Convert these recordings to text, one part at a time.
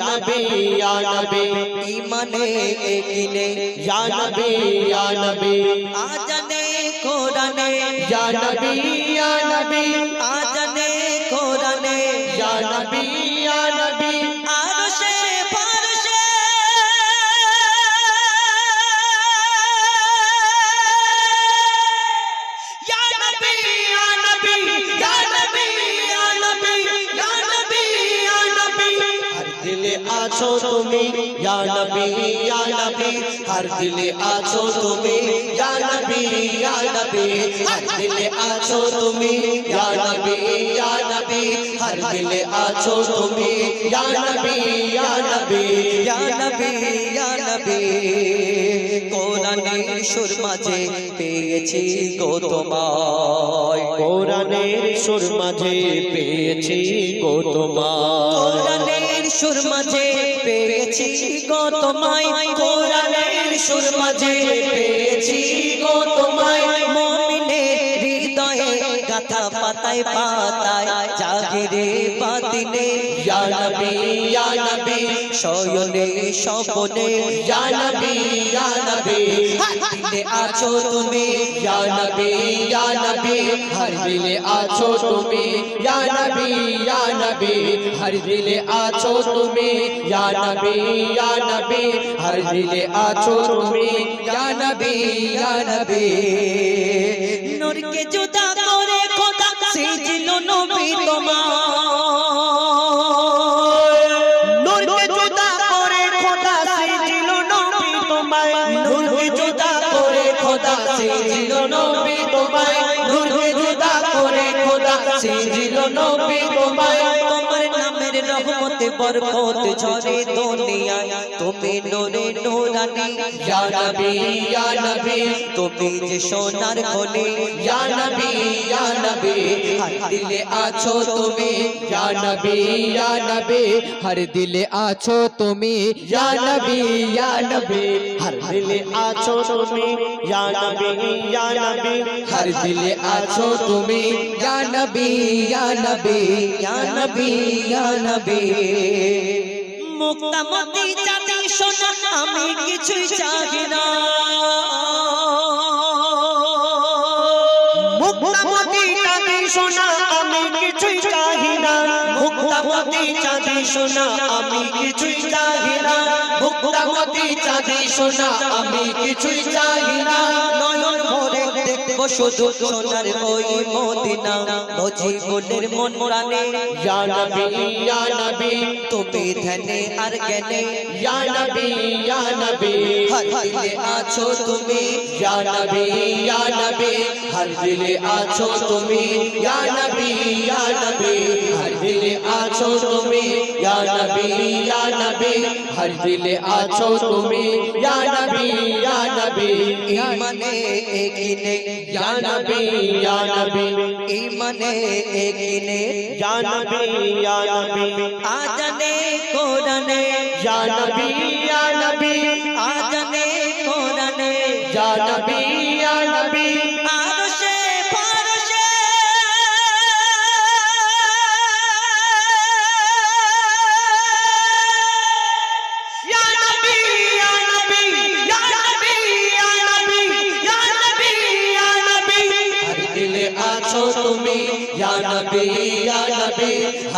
নবী ইয়া নবী ঈমানে একীনে ইয়া নবী ইয়া নবী আজানে হর দিলে আছো তুমি ইয়া হর দিলে আছো তুমি হর দিলে আছো তুমি সুর মাঝে পেয়েছি গো তোমায়। কোরআনের সুর মাঝে পেয়েছি গো তোমায়। সুর মাঝে পেয়েছি গো তোমায় কোরআনের সুর মাঝে পেয়েছি গো তোমায়। গাথা পাতায় পাতায় জাগিরে বাতিনে ইয়া নবী ইয়া নবী শয়নে স্বপনে ইয়া নবী ইয়া আছো তুমি ইয়া নবী ইয়া নবী হর দিলে আছো তুমি ইয়া নবী ইয়া নবী হর দিলে আছো তুমি ইয়া নবী ইয়া নবী হর দিলে আছো তুমি ইয়া নবী ইয়া জুদা বরকত ঝরে দুনিয়ায়। তুমি নূরে নূরানি, ইয়া নবী ইয়া নবী। তুমি যে সোনার কোলে ইয়া নবী ইয়া নবী। হর দিলে আছো তুমি, ইয়া নবী ইয়া নবী। হর দিলে আছো তুমি, ইয়া নবী ইয়া নবী। হর দিলে আছো তুমি, ইয়া নবী ইয়া নবী। হর দিলে আছো তুমি, ইয়া নবী ইয়া নবী ইয়া নবী ইয়া নবী। মুক্তামতি জানি শোনা আমি কিছুই চাহি না। মুক্তামতি জানি শোনা আমি কিছুই চাহি না। মুক্তামতি জানি শোনা আমি কিছুই চাহি না। মুক্তামতি জানি শোনা নয়ন শুধু সোনার ওই মদিনা বুঝি বলের মন প্রাণে ইয়া নবী ইয়া নবী তুমি ধনে আর জ্ঞানে ইয়া নবী ইয়া নবী হর দিলে আছো তুমি ইয়া নবী ইয়া নবী হর দিলে আছো তুমি ইয়া নবী ইয়া নবী হর দিলে আছো তুমি ইয়া নবী ইয়া নবী হর দিলে আছো তুমি ইয়া নবী ইয়া নবী ইমানে একিনে জানবি জানবি ইমানে একিনে জানবি জানবি আজানে কোরআনে জানবি জানবি আজানে কোরআনে জানবি জানবি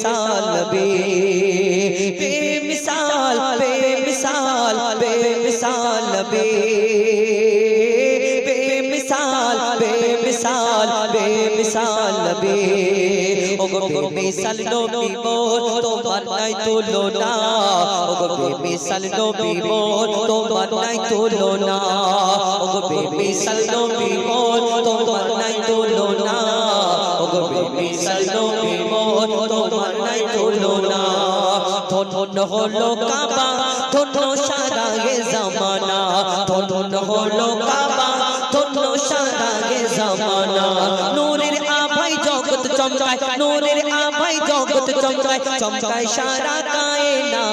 मिसाल बे बेमिसाल बेमिसाल बेमिसाल बे बेमिसाल बेमिसाल बेमिसाल बे ओगो बेमिसाल नबी मोर তোমার নাই তুলো না ওগো বেমিসাল নবী মোর তোমার নাই তুলো না ওগো বেমিসাল নবী মোর তোমার নাই তুলো না ওগো বেমিসাল নবী মোর তোমার নাই না, ধন্য হলো কাবা, ধন্য সারা গে জামানা, ধন্য হলো কাবা, ধন্য সারা গে জামানা, নূরের চমকায়, নূরের আভাই জগৎ চমকায় চমকায় সারা কায়না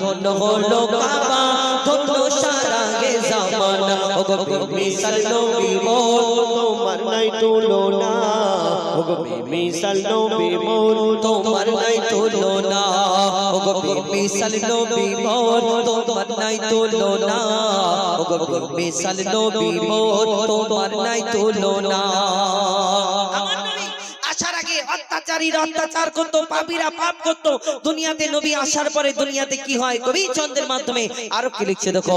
ধন্য হলো কাবা, ধন্য সারা গে জামানা। ও গো মিসাল নবী মোর তোমার নাই তুলনা। ও গো মিসাল নবী মোর তোমার নাই তুলনা। ও গো মিসাল নবী মোর তোমার নাই তুলনা। ও গো মিসাল নবী মোর তোমার নাই তুলনা। অত্যাচারীরা অত্যাচার করত, পাপীরা পাপ করত। দুনিয়াতে নবী আসার পরে দুনিয়াতে কি হয়? কবি চন্দ্রের মাধ্যমে আরও কি লিখছে দেখো?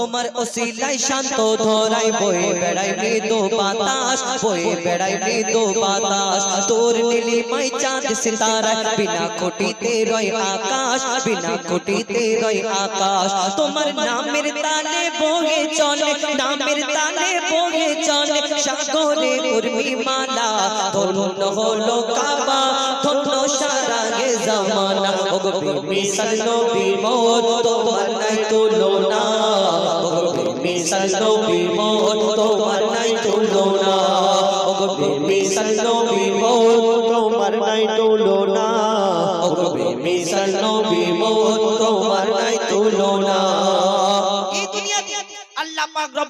তোমার ওসিলাই শান্ত ধরাই বয়ে বেড়াই মৃদু বাতাস, বয়ে বেড়াই মৃদু বাতাস। তোর নীলিমাই চাঁদ সিতারা, বিনা কোটিতে রয় আকাশ, বিনা কোটিতে রয় আকাশ। তোমার নামের তালে বহে চলে, নামের তালে বহে চলে, সাগরে উর্মি উর্মিমালা, ধন্য হলো কাবা, ধন্য সারা গে জামানা। ও গো মিসাল নবী মোর তোমার নাই তুলনা। ও গো মিসাল নবী মোর তোমার নাই তুলনা। ও গো মিসাল নবী মোর তোমার নাই তুলনা। ও গো মিসাল নবী মোর তোমার নাই তুলনা। পাক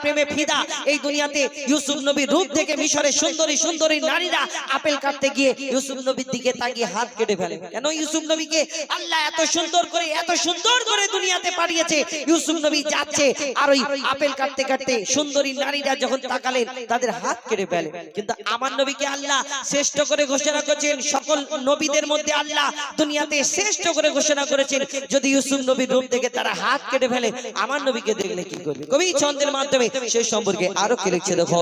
প্রেমে ফিদা। এই দুনিয়াতে ইউসুফ নবীর রূপ থেকে মিশরের সুন্দরী সুন্দরী নারীরা আপেল কাটতে গিয়ে ইউসুফ নবীর দিকে তাকিয়ে হাত কেটে ফেলে। কেন ইউসুফ নবীকে আল্লাহ এত সুন্দর করে, এত সুন্দর করে দুনিয়াতে পাঠিয়েছে? ইউসুফ নবী যাচ্ছে আর ওই আপেল কাটতে কাটতে সুন্দরী নারীরা যখন তাকালেন তাদের হাত কেটে ফেলে কিন্তু আমার নবীকে আল্লাহ শ্রেষ্ঠ করে ঘোষণা করেছেন সকল নবীদের মধ্যে আল্লাহ দুনিয়াতে শ্রেষ্ঠ করে ঘোষণা করেছেন যদি ইউসুফ নবীর রূপ থেকে তারা হাত কেটে ফেলে আমার নবীকে দেখলে কি করবে কবি ছন্দের মাধ্যমে সে সম্পর্কে আরও কি লিখছে দেখো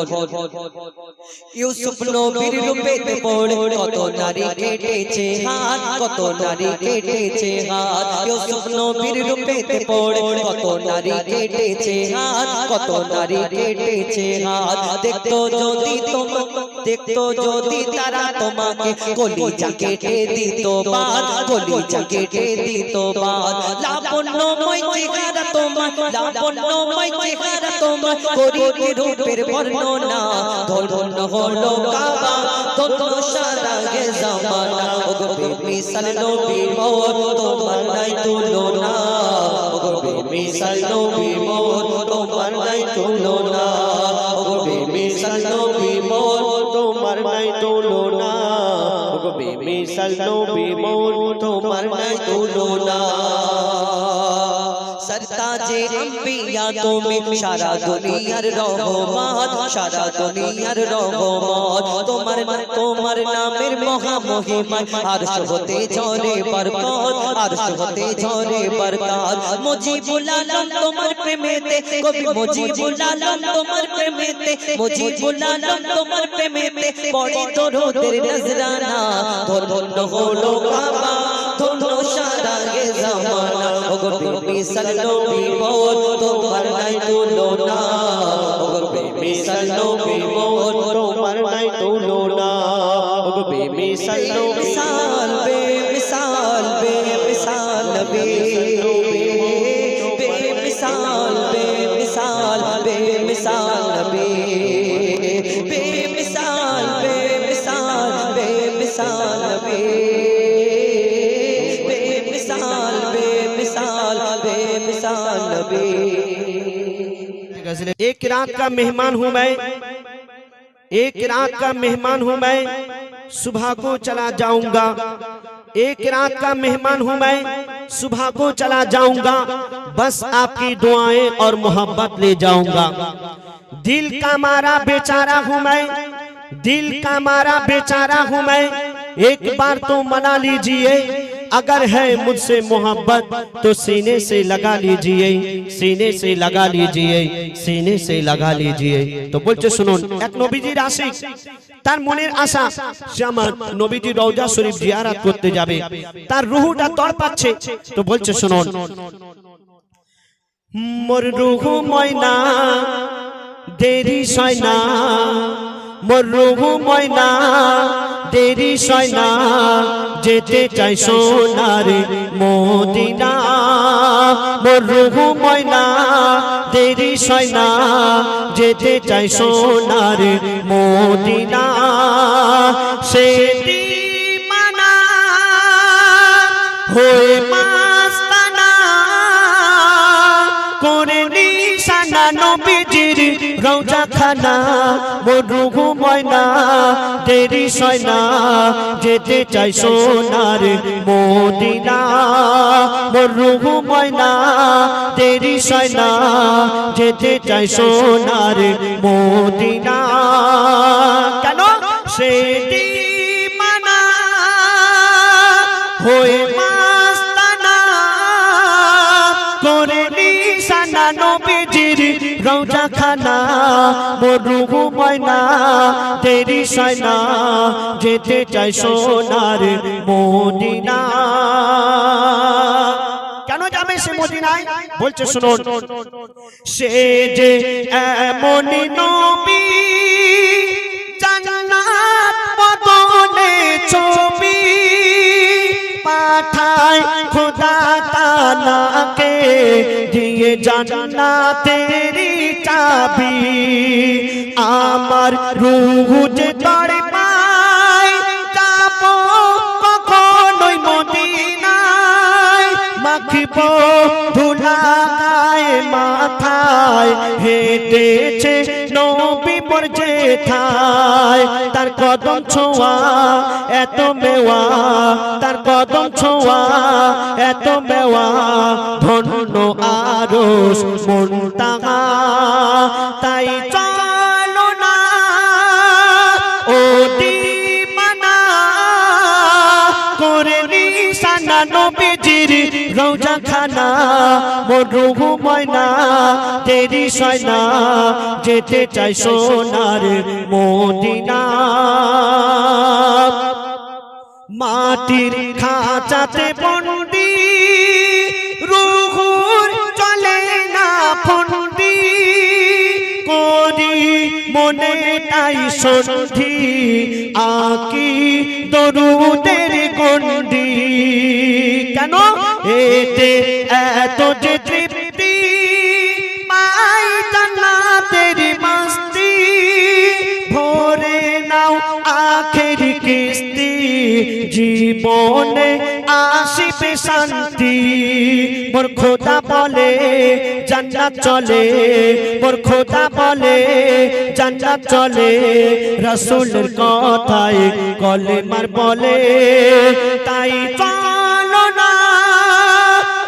ইউসুফ নবীর রূপেতে পড়ে কত নারী কেটেছে হাত কত নারী কেটেছে হাত ইউসুফ নবীর রূপেতে পড়ে কত নারী কেটেছে হাত কত নারী কেটেছে হাত। দেখতো যদি তোমা দেখতো যদি তারা তোমাকে কলিজা কেটে দিত বাদ। কলিজা কেটে দিত বাদ। লাবণ্যময় চেহারা তোমার। লাবণ্যময় চেহারা তোমার। করিতে রূপের বর্ণনা। ধন্য হলো কাবা। ধন্য সারা গে জামানা। ও গো মিসাল নবী মোর তোমার নাই তুলনা। মিসাল নবী মোর তোমার নাই তুলনা। ও গো মিসাল নবী মোর তোমার নাই তুলনা। ও গো নবী মোর সরতাজে আম্বিয়া তুমি সারা দুনিয়ার রহমত সারা দুনিয়ার রহমত। তোমার তোমার নামের মহা মহিমায় আরশ হতে ঝরে বরকত আরশ হতে ঝরে বরকত। মুজিবুল আলম তোমার প্রেমেতে কবি মুজিবুল আলম তোমার প্রেমেতে মুজিবুল আলম তোমার প্রেমেতে পড়ে দরুদের নজরানা ধন্য হলো কাবা ধন্য জামানা ওগো প্রেমী মিসাল বিমোর মোর তোমার নাই তুলনা ও গো মিসাল নবী মোর তোমার নাই তুলনা ও গো মিসাল নবী। বেমিসাল বেমিসাল বেমিসাল নবী বেমিসাল বেমিসাল एक रात का मेहमान हूँ मैं। एक रात का मेहमान हूँ मैं। सुबह को चला जाऊँगा। एक रात का मेहमान हूँ मैं। सुबह को चला जाऊँगा। बस आपकी दुआएँ और मोहब्बत ले जाऊँगा। दिल का मारा बेचारा हूँ मैं। दिल का मारा बेचारा हूँ मैं। एक बार तो मना लीजिए। अगर है मुझसे मोहब्बत तो सीने से लगा लीजिए सीने से लगा लीजिए सीने से लगा लीजिए তো বলছে শুনুন এক নবীজির আশিক তার মনের আশা সে আমার নবীজির রওজা শরীফ জিয়ারাত করতে যাবে তার রুহুটা তড়পাচ্ছে তো বলছে শুনুন মোর রুহু ময়না দেরি সয়না মোর রুহু ময়না, দেরি সয়না যেতে চাই সোনার মদিনা। মোর রুহু ময়না, দেরি সয়না যেতে চাই সোনার মদিনা। সে মানা, হয়ে মাস্তানা রওজা খানা মরুহু ময়না দেরি সয়না, যেতে চাই সোনার মদিনা। মরুহু ময়না দেরি সয়না, যেতে চাই সোনার মদিনা। কেন? সে মানা, হয়ে মাস্তানা, করে নবীজির রওজা খানা মরুহু ময়না তেরি সয়না যেতে চাই সোনার মদিনা। কেন যাবে সে মদিনায়? বলছে, শুনুন। সে যে এমনই নবী, জান্নাত বদনে ছবি পাঠায় খোদা তালাকে, দিয়ে জান্নাতেরি চাবি। আমার রুহ যে তড়ে পায় যাব কখনোই মদিনায়, মাখিব ধুলা গায়ে মাথায়, হেঁটেছে নবী মোর জেঠায় তার কদম ছোঁয়া, এত মেওয়া। তার কদম ছোঁয়া, এত মেওয়া। ধন্য আরস মন তাই রওজা খানা মরুহু ময়না তেরি সয়না যেতে চাই সোনার মদিনা। মাটির খাঁচাতে বন্দি, রুহুর চলে না ফন্দি। করি মনে তাই সন্ধি, আকি গন্ডি। কেন? এতে এত যে তৃপ্তি, পাই মাস্তি। ভোরে নাও আখের কিস্তি, জীবনে আসিবে শান্তি। মোর খোদা বলে, জান্নাত চলে। মোর খোদা বলে, জান্নাত চলে। রসুলের কথায় কলেমার বলে, তাই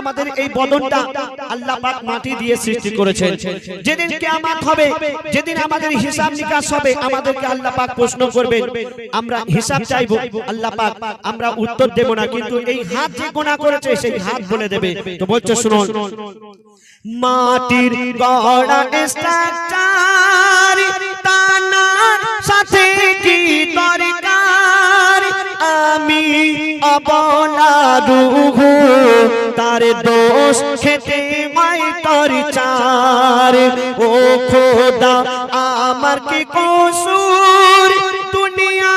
আমাদের এই বদনটা আল্লাহ পাক মাটি দিয়ে সৃষ্টি করেছেন। যেদিন কিয়ামত হবে যেদিন আমাদের হিসাব নিকাশ হবে আমাদেরকে আল্লাহ পাক প্রশ্ন করবেন আমরা হিসাব চাইব আল্লাহ পাক আমরা উত্তর দেব না কিন্তু এই হাত যে গোনা করেছে সেই হাত বলে দেবে। তো বলছো শুনুন। মাটির গড়া স্ট্রাকচার তানার সাথে কি দরকার? আমি অবলা রুহু তার দোষ খেতে মাই তর চার। ও খোদা, আমার কি কসুর? দুনিয়া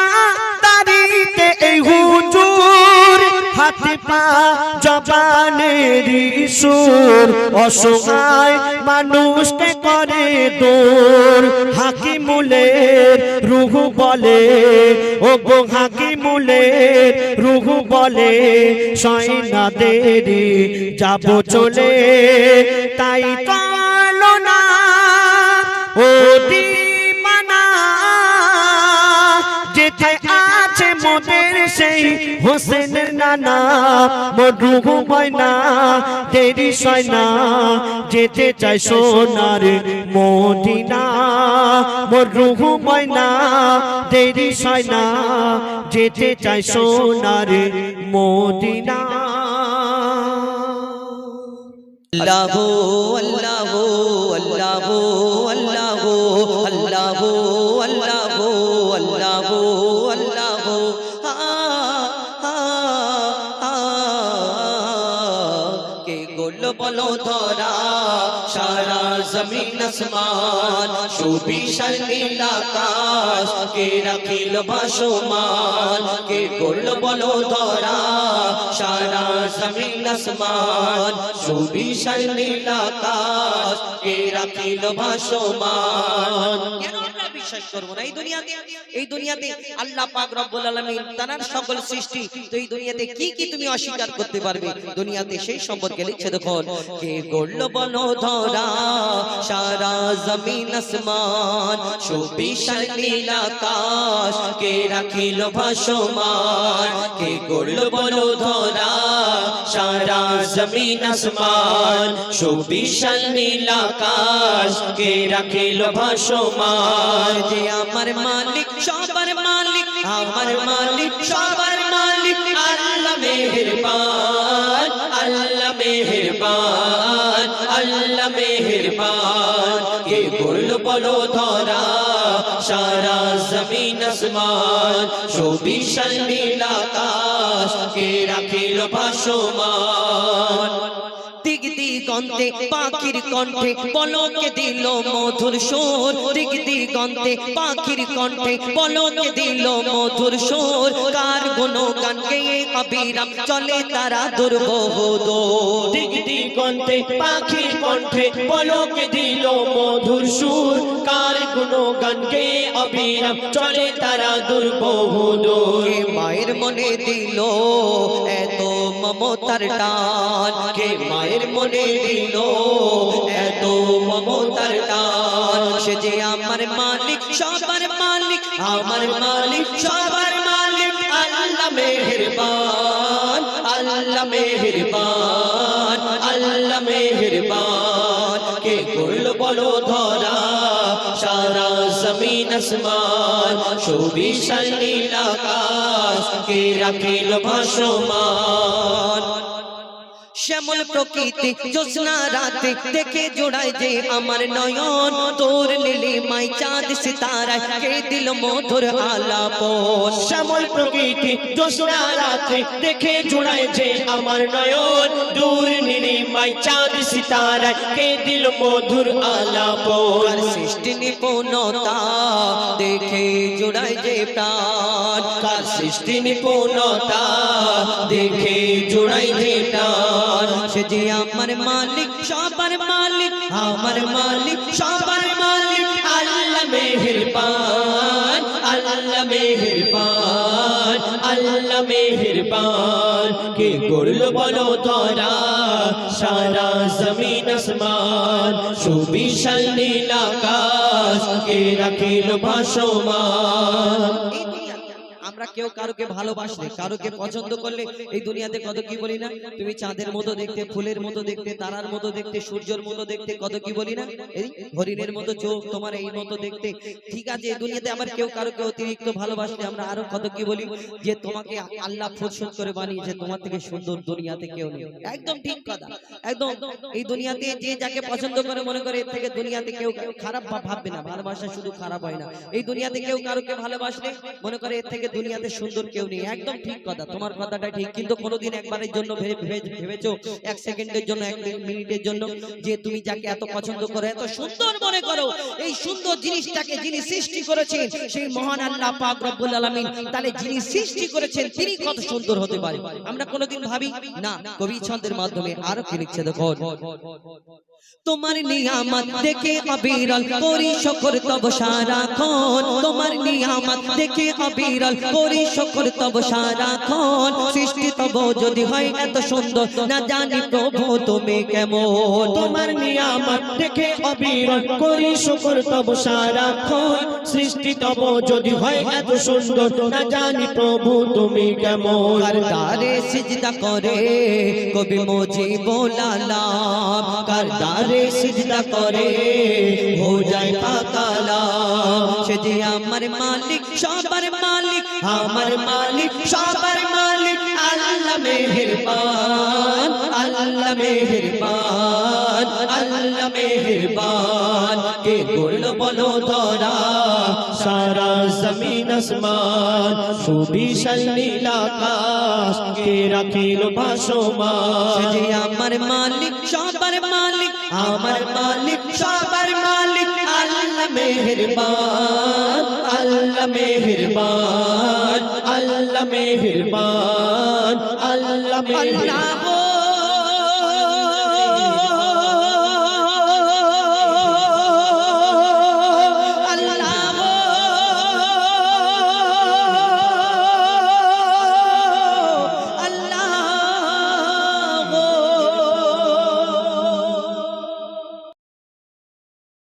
গানের সুর অসহায় মানুষকে করে দূর। হাকিমুলের রুহু বলে ও গো হাকিমুলের রুহু বলে সয়না দেরি যাব চলে। তাই কালো না ও দিমানা সেই হোসেনের নানা মরুহু ময়না দেরি সয়না যেতে চাই সোনার মদিনা। মরুহু ময়না দেরি সয়না যেতে চাই সোনার মদিনা। আল্লাহ আল্লাহ আল্লাহ। আসমান, সুবিশাল নীল আকাশ, কে রাখিল ভাসমান কে গোল বলো ধরা, সারা জমিন আসমান, সুবিশাল নীল আকাশ, কে রাখিল ভাসমান বিশ্বাস করব না। এই দুনিয়াতে এই দুনিয়াতে আল্লাহ পাক রব্বুল আলামিন তার সকল সৃষ্টি, তো এই দুনিয়াতে কি কি তুমি অস্বীকার করতে পারবে? দুনিয়াতে সেই সম্পর্কে লিখছে দেখুন। কে গড়ল বলো ধরা সারা জমিন আসমান, সুবিশাল নীল আকাশ, কে রাখিল ভাসমান, কে গড়ল বলো ধরা সারা জমিন আসমান, সুবিশাল নীল আকাশ, কে রাখিল ভাসমান যে আমার মালিক, সবার মালিক, আমার মালিক, সবার মালিক, আল্লাহ মেহেরবান আল্লাহ মেহেরবান আল্লাহ মেহেরবান। কে করল বলো ধরা, সারা জমিন আসমান, সুবিশাল নীল আকাশ, কে রাখিল ভাসমান? দিক দিগন্তে পাখির কণ্ঠে পলকে দিল মধুর সুর। দিক দিগন্তে পাখির কণ্ঠে পলকে দিল মধুর সুর। কার গেয়ে অবিরাম চলে তারা দুর্বহ দিক দিগন্তে পাখির কণ্ঠে পলকে দিল মধুর সুর। কার গুণ গান গে অবিরাম চলে তারা মায়ের মনে দিল এত মমতার টান? কে মায়ের মনে দিল এত মমতার টান। সে যে আমার মালিক, সবার মালিক, আমার মালিক, সবার মালিক, আল্লাহ মেহেরবান আল্লাহ মেহেরবান আল্লাহ মেহেরবান। কে করল বলো ধরা? সারা জমিন আসমান নীল আকাশ। কে রাখিল ভাসমান? শ্যামল প্রকৃতি জ্যোৎস্না রাতে দেখে জোড়ায় যে আমার নয়ন। তোর নীলে মাই চাঁদ সিতারায় কে দিল মধুর আলাপন? শ্যামল প্রকৃতি দোসরা রাতে দেখে জোড়ায় যে আমার নয়ন। দূর নিরিমাই চাঁদ সিতারায় কে দিল মধুর আলাপন? কার সৃষ্টি নিপুণতা দেখে জোড়ায় যে প্রাণ। কার সৃষ্টি নিপুণতা দেখে জোড়াই যে প্রাণ। সে যে আমার মালিক, সবার মালিক, আমার মালিক, সবার মালিক। আল্লাহ মেহেরবান আল্লাহ মেহেরবান আল্লাহ মেহেরবান। কে করল বলো তোরা সারা জমিন আসমান, সুবিশাল নীল আকাশ। কে রাখিল ভাসমান? কেউ কারোকে ভালোবাসলে কারোকে পছন্দ করলে এই দুনিয়াতে কত কি বলি না? তুমি চাঁদের মতো দেখতে, ফুলের মতো দেখতে, তারার মতো দেখতে, সূর্যের মতো দেখতে কত কি বলি না? এই হরিণের মতো চোখ তোমার এই মতো দেখতে। ঠিক আছে, এই দুনিয়াতে আবার কেউ কারোকে অতিরিক্ত ভালোবাসলে আমরা আরও কত কি বলি? যে তোমাকে আল্লাহ ফুরসত করে বানিয়েছে, তোমার থেকে সুন্দর দুনিয়াতে কেউ নেই। একদম ঠিক কথা, একদম। এই দুনিয়াতে যে যাকে পছন্দ করে, মনে করে এর থেকে দুনিয়াতে কেউ খারাপ ভাববে না, ভালোবাসা শুধু খারাপ হয় না। এই দুনিয়াতে কেউ কারোকে ভালোবাসলে, মনে করে এর থেকে দুনিয়াতে চাইতে সুন্দর কেউ নেই। একদম ঠিক কথা, তোমার কথাটা ঠিক। কিন্তু কোনোদিন একবারের জন্য ভেবে- ভেবে- ভেবেছো, এক সেকেন্ডের জন্য, এক মিনিটের জন্য যে তুমি যাকে এত পছন্দ করো, এত সুন্দর মনে করো, এই সুন্দর জিনিসটাকে যিনি সৃষ্টি করেছেন, সেই মহান আল্লাহ পাক রব্বুল আলামিন তাহলে যিনি সৃষ্টি করেছেন, তিনি কত সুন্দর হতে পারে। আমরা কোনোদিন ভাবি, না, কবি ছন্দের মাধ্যমে আরও কি লিখছে দেখো তোমার নিয়ামত দেখে অবিরল করি শকর তব সারাক্ষণ তোমার নিয়ামত দেখে অবিরল করি শকর তব সারাক্ষণ সৃষ্টি তব যদি হয় এত সুন্দর, না জানি প্রভু তুমি কেমন। তোমার নিয়ামত দেখে অবিরল করি শকর তব সারাক্ষণ সৃষ্টি তব যদি হয় এত সুন্দর, না জানি প্রভু তুমি কেমন। কারদারে সিজদা করে, কবি মজি বোলালাম কারদারে সিজদা করে, হো যায় পাতালাম সে যে আমার মালিক, সবার মালিক, আমার মালিক, সবার মালিক, আল্লাহ মেহেরবান আল্লাহ মেহেরবান আল্লাহ মেহেরবান। কে করল বলো ধরা? সারা জমিন আসমান সুবিশাল নীল আকাশ কে রাখিল ভাসমান যে আমার মালিক সবার মালিক আমার মালিক সবার মালিক আল্লাহ মেহেরবান আল্লাহ মেহেরবান আল্লাহ মেহেরবান আল্লাহ মেহেরবান